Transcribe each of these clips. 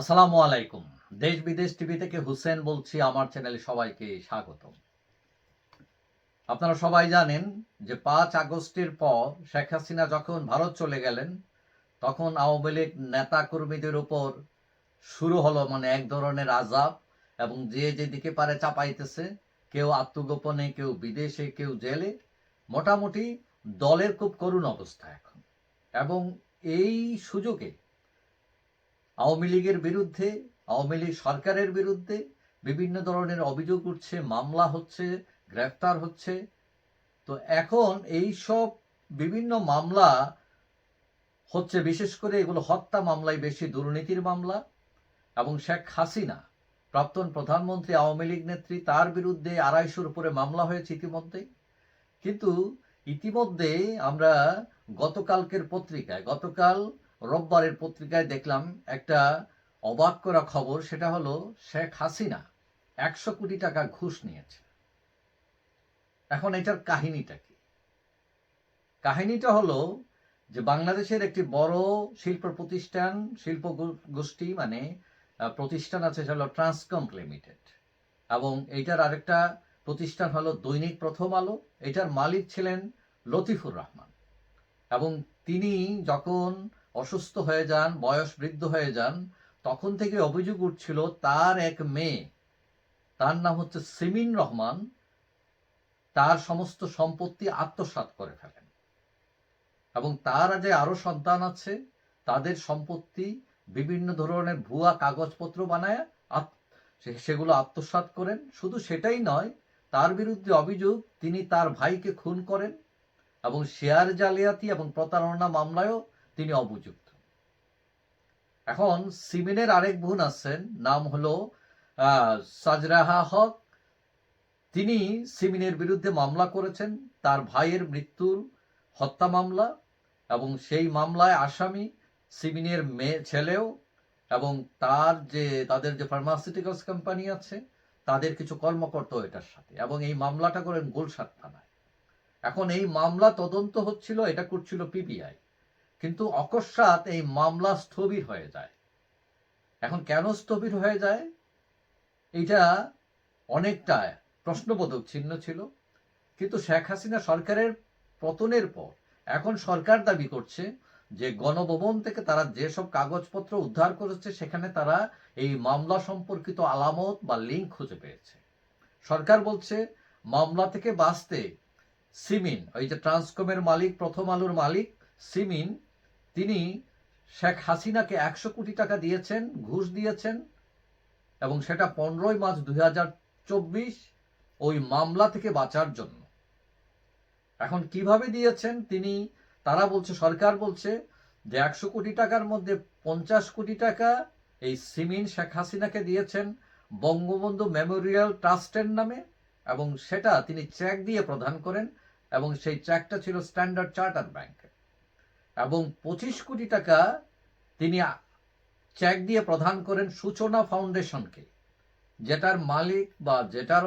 আসসালামু আলাইকুম। দেশ বিদেশ টিভি থেকে হুসেন বলছি, আমার চ্যানেলে সবাইকে স্বাগত আপনারা সবাই জানেন যে পাঁচ আগস্টের পর শেখ হাসিনা যখন ভারত চলে গেলেন, তখন আওয়ামী লীগ নেতা কর্মীদের উপর শুরু হলো মানে এক ধরনের আজাব এবং যে যেদিকে পারে চাপাইতেছে, কেউ আত্মগোপনে, কেউ বিদেশে, কেউ জেলে, মোটামুটি দলের খুব করুণ অবস্থা এখন। এবং এই সুযোগে আওয়ামী লীগের বিরুদ্ধে, আওয়ামী লীগ সরকারের বিরুদ্ধে বিভিন্ন ধরনের অভিযোগ উঠছে, মামলা হচ্ছে, গ্রেফতার হচ্ছে। তো এখন এই সব বিভিন্ন মামলা হচ্ছে, বিশেষ করে এগুলো হত্যা মামলায় বেশি দুর্নীতির মামলা। এবং শেখ হাসিনা, প্রাক্তন প্রধানমন্ত্রী, আওয়ামী লীগ নেত্রী, তার বিরুদ্ধে আড়াইশোর উপরে মামলা হয়েছে ইতিমধ্যেই। কিন্তু ইতিমধ্যে আমরা গতকালকের পত্রিকায়, গতকাল রোববারের পত্রিকায় দেখলাম একটা অবাক করা খবর, সেটা হলো শেখ হাসিনা একশো কোটি টাকা ঘুষ নিয়েছে। এখন এটার কাহিনীটা কি? কাহিনীটা হলো যে বাংলাদেশের একটি বড় শিল্প প্রতিষ্ঠান, শিল্প গোষ্ঠী মানে প্রতিষ্ঠান আছে, সেটা হলো ট্রান্সকম লিমিটেড এবং এইটার আরেকটা প্রতিষ্ঠান হলো দৈনিক প্রথম আলো। এটার মালিক ছিলেন লতিফুর রহমান। এবং তিনি যখন অসুস্থ হয়ে যান, বয়স বৃদ্ধ হয়ে যান, তখন থেকে অভিযোগ উঠছিল তার এক মেয়ে, তার নাম হচ্ছে সিমিন রহমান, তার সমস্ত সম্পত্তি আত্মসাৎ করে ফেলেন। এবং তার যে আরও সন্তান আছে, তাদের সম্পত্তি বিভিন্ন ধরনের ভুয়া কাগজপত্র বানায় সেগুলো আত্মসাৎ করেন। শুধু সেটাই নয়, তার বিরুদ্ধে অভিযোগ, তিনি তার ভাইকে খুন করেন এবং শেয়ার জালিয়াতি এবং প্রতারণা মামলায়ও তিনি অভিযুক্ত এখন সিমিনের আরেক বোন আছেন, নাম হলো সাজরাহা হক। তিনি সিমিনের বিরুদ্ধে মামলা করেছেন, তার ভাইয়ের মৃত্যুর হত্যা মামলা এবং সেই মামলায় আসামি সিমিনের মেয়ে, ছেলেও এবং তার যে, তাদের যে ফার্মাসিউটিক্যালস কোম্পানি আছে, তাদের কিছু কর্মকর্তা এটার সাথে এবং এই মামলাটা করেন গুলশাদ থানায়। এখন এই মামলা তদন্ত হচ্ছিল, এটা করছিল পিবিআই কিন্তু অকস্মাৎ এই মামলা স্থবির হয়ে যায়। এখন কেন স্থবির হয়ে যায়? এটা অনেকটা প্রশ্নবোধক চিহ্ন ছিল। কিন্তু শেখ হাসিনা সরকারের পতনের পর এখন সরকার দাবি করছে যে গণভবন থেকে তারা যেসব কাগজপত্র উদ্ধার করেছে, সেখানে তারা এই মামলা সম্পর্কিত আলামত বা লিঙ্ক খুঁজে পেয়েছে। সরকার বলছে, মামলা থেকে বাঁচতে সিমিন, ওই যে ট্রান্সকমের মালিক, প্রথম আলোর মালিক সিমিন তিনি শেখ হাসিনাকে একশো কোটি টাকা দিয়েছেন, ঘুষ দিয়েছেন, এবং সেটা পনেরোই মার্চ দুই হাজার চব্বিশ ওই মামলা থেকে বাঁচার জন্য। এখন কীভাবে দিয়েছেন? তিনি, তারা বলছে, সরকার বলছে যে একশো কোটি টাকার মধ্যে পঞ্চাশ কোটি টাকা এই সিমিন শেখ হাসিনাকে দিয়েছেন বঙ্গবন্ধু মেমোরিয়াল ট্রাস্টের নামে, এবং সেটা তিনি চেক দিয়ে প্রদান করেন, এবং সেই চেকটা ছিল স্ট্যান্ডার্ড চার্টার ব্যাংক এবং পঁচিশ কোটি টাকা তিনি চেক দিয়ে প্রদান করেন সূচনা ফাউন্ডেশনকে, যেটার মালিক বা যেটার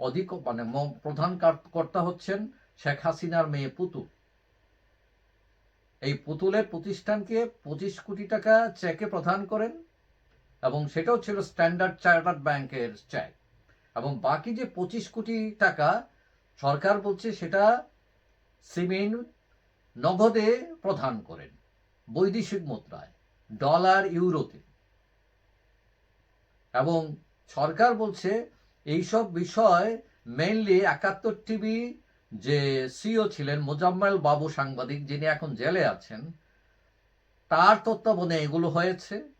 অধিক মানে প্রধান কার- কর্তা হচ্ছেন শেখ হাসিনার মেয়ে পুতুল। এই পুতুলের প্রতিষ্ঠানকে পঁচিশ কোটি টাকা চেকে প্রদান করেন এবং সেটাও ছিল স্ট্যান্ডার্ড চার্টার্ড ব্যাংকের চেক এবং বাকি যে পঁচিশ কোটি টাকা সরকার বলছে সেটা সিমেন্ট নগদে প্রদান করেন। বৈদেশিক মুদ্রায়, ডলার, ইউরোতে। এবং সরকার বলছে, এইসব বিষয় মেইনলি একাত্তর টিভি যে সিও ছিলেন মোজাম্মেল বাবু সাংবাদিক, যিনি এখন জেলে আছেন, তার তত্ত্বাবধানে এগুলো হয়েছে।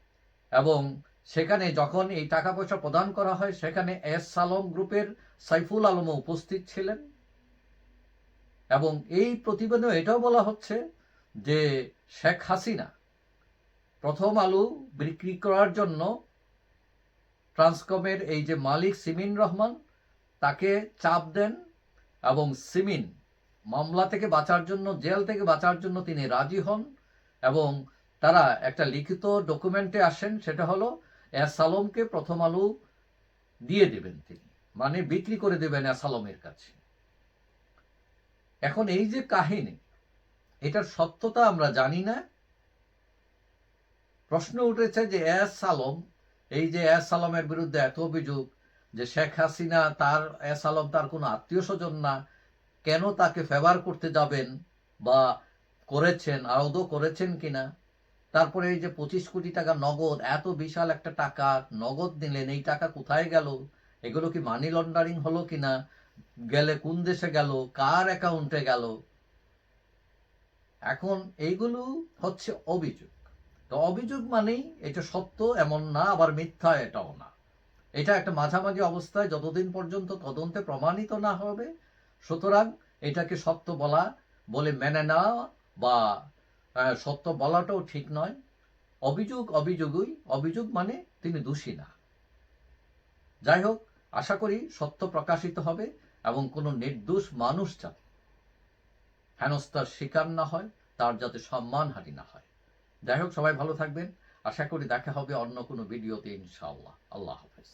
এবং সেখানে যখন এই টাকা পয়সা প্রদান করা হয়, সেখানে এস সালম গ্রুপের সাইফুল আলমও উপস্থিত ছিলেন। এবং এই প্রতিবেদনে এটাও বলা হচ্ছে যে শেখ হাসিনা প্রথম আলু বিক্রি করার জন্য ট্রান্সকমের এই যে মালিক সিমিন রহমান, তাকে চাপ দেন এবং সিমিন মামলা থেকে বাঁচার জন্য, জেল থেকে বাঁচার জন্য তিনি রাজি হন এবং তারা একটা লিখিত ডকুমেন্টে আসেন, সেটা হলো এস আলমকে প্রথম আলু দিয়ে দেবেন তিনি মানে বিক্রি করে দেবেন এস আলমের কাছে। এখন এই যে কাহিনী, এটার সত্যতা আমরা জানি না। প্রশ্ন উঠেছে যে এস আলম, এই যে এস আলমের বিরুদ্ধে এত অভিযোগ যে শেখ হাসিনা তার, এস আলম তার কোনো আত্মীয় স্বজন না, কেন তাকে ফেভার করতে যাবেন বা করেছেন আদৌ করেছেন কিনা? তারপরে এই যে পঁচিশ কোটি টাকা নগদ, এত বিশাল একটা টাকা, নগদ নিলেন, এই টাকা কোথায় গেল? এগুলো কি মানি লন্ডারিং হলো কিনা? গেলে কোন দেশে গেল, কার অ্যাকাউন্টে গেল? এখন এইগুলো হচ্ছে অভিযোগ। তো অভিযোগ মানেই এটা সত্য, এমন না, আবার মিথ্যা এটাও না। এটা একটা মাঝামাঝি অবস্থায় যতদিন পর্যন্ত তদন্তে প্রমাণিত না হবে, সুতরাং এটাকে সত্য বলা, বলে মেনে নেওয়া বা সত্য বলাটাও ঠিক নয়। অভিযোগ অভিযোগই, অভিযোগ মানে তিনি দোষী না। যাই হোক আশা করি সত্য প্রকাশিত হবে এবং কোনো নির্দোষ মানুষ যাতে হেনস্থার শিকার না হয়, তার যাতে সম্মান সম্মানহানি না হয়। যাই হোক, সবাই ভালো থাকবেন। আশা করি দেখা হবে অন্য কোনো ভিডিওতে ইনশাআল্লাহ। আল্লাহ হাফেজ।